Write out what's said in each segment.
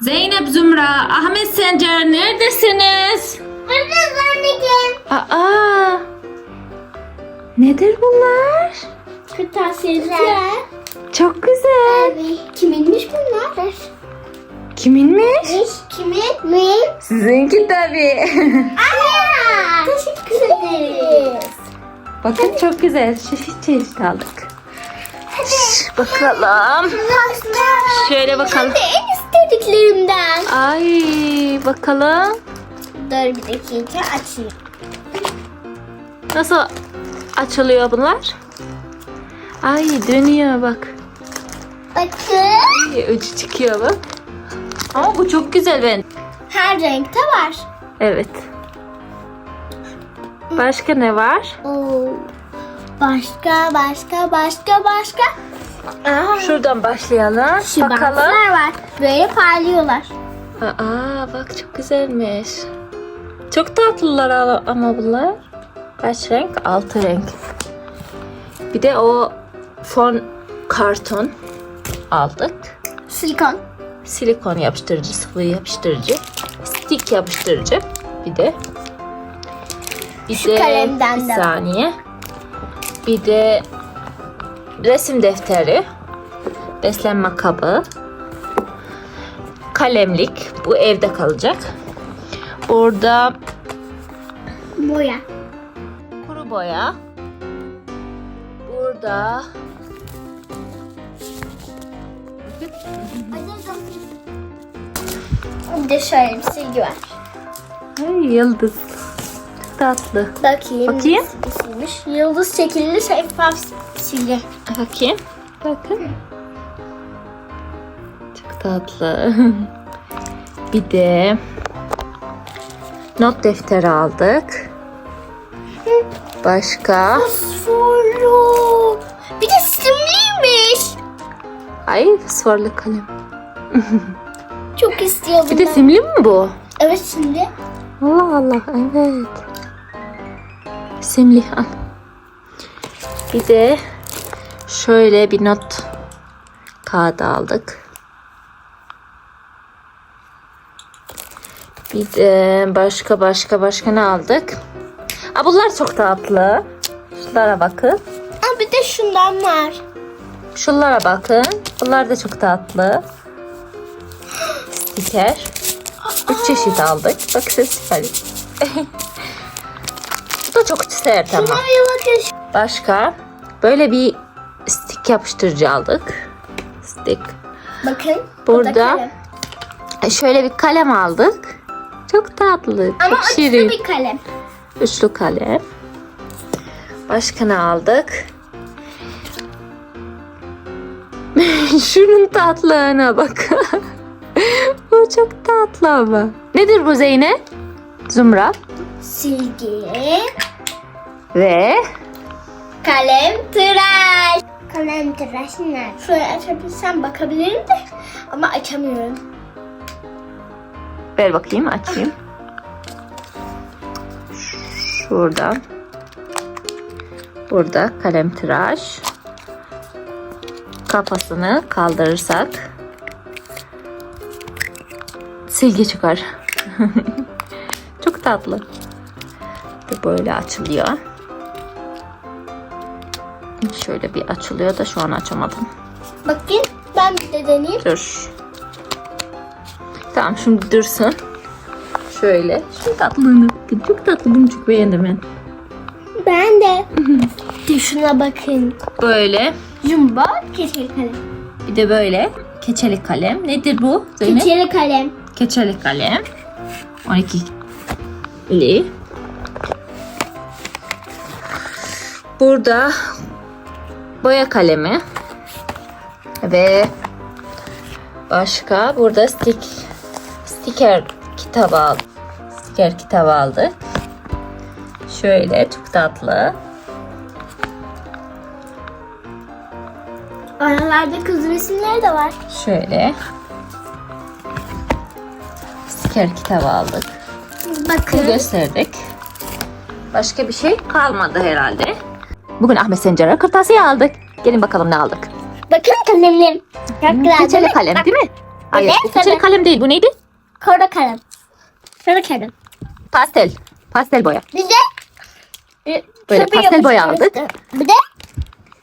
Zeynep Zümra, Ahmet Sencer neredesiniz? Buradayız anneciğim. Aa! Nedir bunlar? Kırtasiyeler. Çok güzel. Evet. Kiminmiş bunlar? Kiminmiş? Kimin? Mi? Sizinki tabii. Aa, teşekkür ederiz. Bakın çok güzel. Çeşit çeşit aldık. Şş, bakalım. Şöyle bakalım. En istediklerimden. Ay bakalım. Dur bir dakika açayım. Nasıl açılıyor bunlar? Ay dönüyor bak. Bakın. Ay, Ucu çıkıyor bak. Ama bu çok güzel ben. Her renkte var. Evet. Başka ne var? Oo. Başka, başka, başka, başka. Aa, Şuradan başlayalım. şu Bakalım. bantlar var. Böyle parlıyorlar. Aa bak çok güzelmiş. Çok tatlılar ama- bunlar. Kaç renk? Altı renk. Bir de o fon karton aldık. Silikon. Silikon yapıştırıcı, sıvı yapıştırıcı, stick yapıştırıcı. Bir de bir Şu de kalemden bir de saniye. Bir de resim defteri, beslenme kabı, kalemlik. Bu evde kalacak. Burada Boya. kuru boya. Burada Bir de şöyle bir silgi var. Ay, yıldız. Tatlı. Bakayım. Bakayım. Nasılmış? Yıldız şekilli şeffaf silgi. Bakayım. Bakın. Çok tatlı. Bir de not defteri aldık. Başka? Fosforlu. Bir de simliymiş. Ay fosforlu kalem. Çok istiyor Bir de simli mi bu? Evet şimdi. Allah Allah evet. Simli al. Bir de şöyle bir not kağıdı aldık. Bir de başka başka başka ne aldık? Aa, bunlar çok tatlı. Şunlara bakın. Aa, bir de şundan var. Şunlara bakın. Bunlar da çok tatlı. Stiker. Üç çeşit aldık. Bak size sipariş. Da çok sert ama. Şuna bir bakın. Başka böyle bir stick yapıştırıcı aldık. Stick. Bakın. bu da Burada şöyle bir kalem aldık. Çok tatlı. Ama çok şirin. bir kalem. Üçlü kalem. Başka ne aldık? Şunun tatlılığına bak. bu çok tatlı ama. Nedir bu Zeynep? Zümra. Silgi. Ve Kalem tıraş. Kalem tıraş nerede? Şöyle açabilsem bakabilirim de ama açamıyorum. ver bakayım açayım. Şuradan. Burada kalem tıraş. Kafasını kaldırırsak silgi çıkar. Çok tatlı. Böyle açılıyor. Şöyle bir açılıyor da şu an açamadım. Bakın ben bir de deneyeyim. Dur. Tamam şimdi dursun. Şöyle. Şu tatlılığına bakın. Çok tatlı. Bunu çok beğendim ben. Ben de. de şuna bakın. Böyle. Jumbo keçeli kalem. Bir de böyle. Keçeli kalem. Nedir bu? Zeynep? Keçeli kalem. Keçeli kalem. 12 li. Burada boya kalemi ve başka burada stick sticker kitabı aldık. Sticker kitabı aldık. Şöyle çok tatlı. Aralarda kız resimleri de var. Şöyle sticker kitabı aldık. Bunu Bakın. gösterdik. Başka bir şey kalmadı herhalde. Bugün Ahmet Sencer'e kırtasiye aldık. Gelin bakalım ne aldık. Bakın kalemlerim. Çok güzel değil Keçeli mi? kalem Bak, değil mi? Hayır bu keçeli kalem değil. Bu neydi? Kara kalem. Sarı kalem. Pastel. Pastel boya. Bir de e, Böyle çöpü pastel boya yapıştırmıştı. Bir de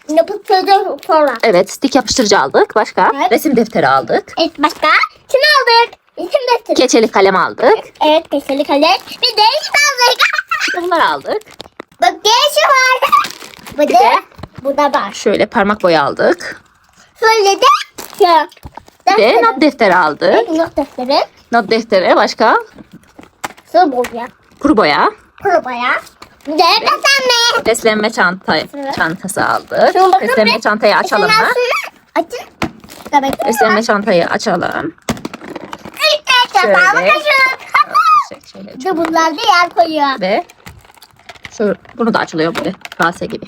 yapıştırdı sonra. Evet stik yapıştırıcı aldık. Başka? Evet. Resim defteri aldık. Evet başka? Kim aldık? İsim defteri. Keçeli kalem aldık. Evet keçeli kalem. Bir de isim aldık. Bunları aldık. Bak değişi var. Bu da bu da var. Şöyle parmak boya aldık. Şöyle de şu. Bir de not defteri aldık. Not defteri. Not defteri başka? Su boya. Kuru boya. Kuru boya. Bir de beslenme. Beslenme çanta, Evet. çantası aldık. Beslenme bir. çantayı açalım mı? Açın. Beslenme çantayı açalım. Şöyle. Şöyle. Şöyle bunlar da yer koyuyor. ve şu bunu da açılıyor böyle kase gibi.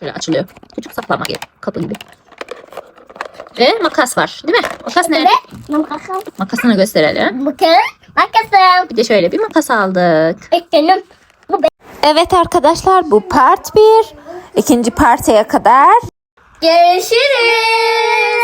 Şöyle açılıyor. Küçük saklama gibi, kapı gibi. Ve makas var, değil mi? Makas nerede? Ve makasım. Makasını gösterelim. Bakın. Makasım. Bir de şöyle bir makas aldık. Eklenim. Bu be- Evet arkadaşlar bu part 1. İkinci partiye kadar Görüşürüz.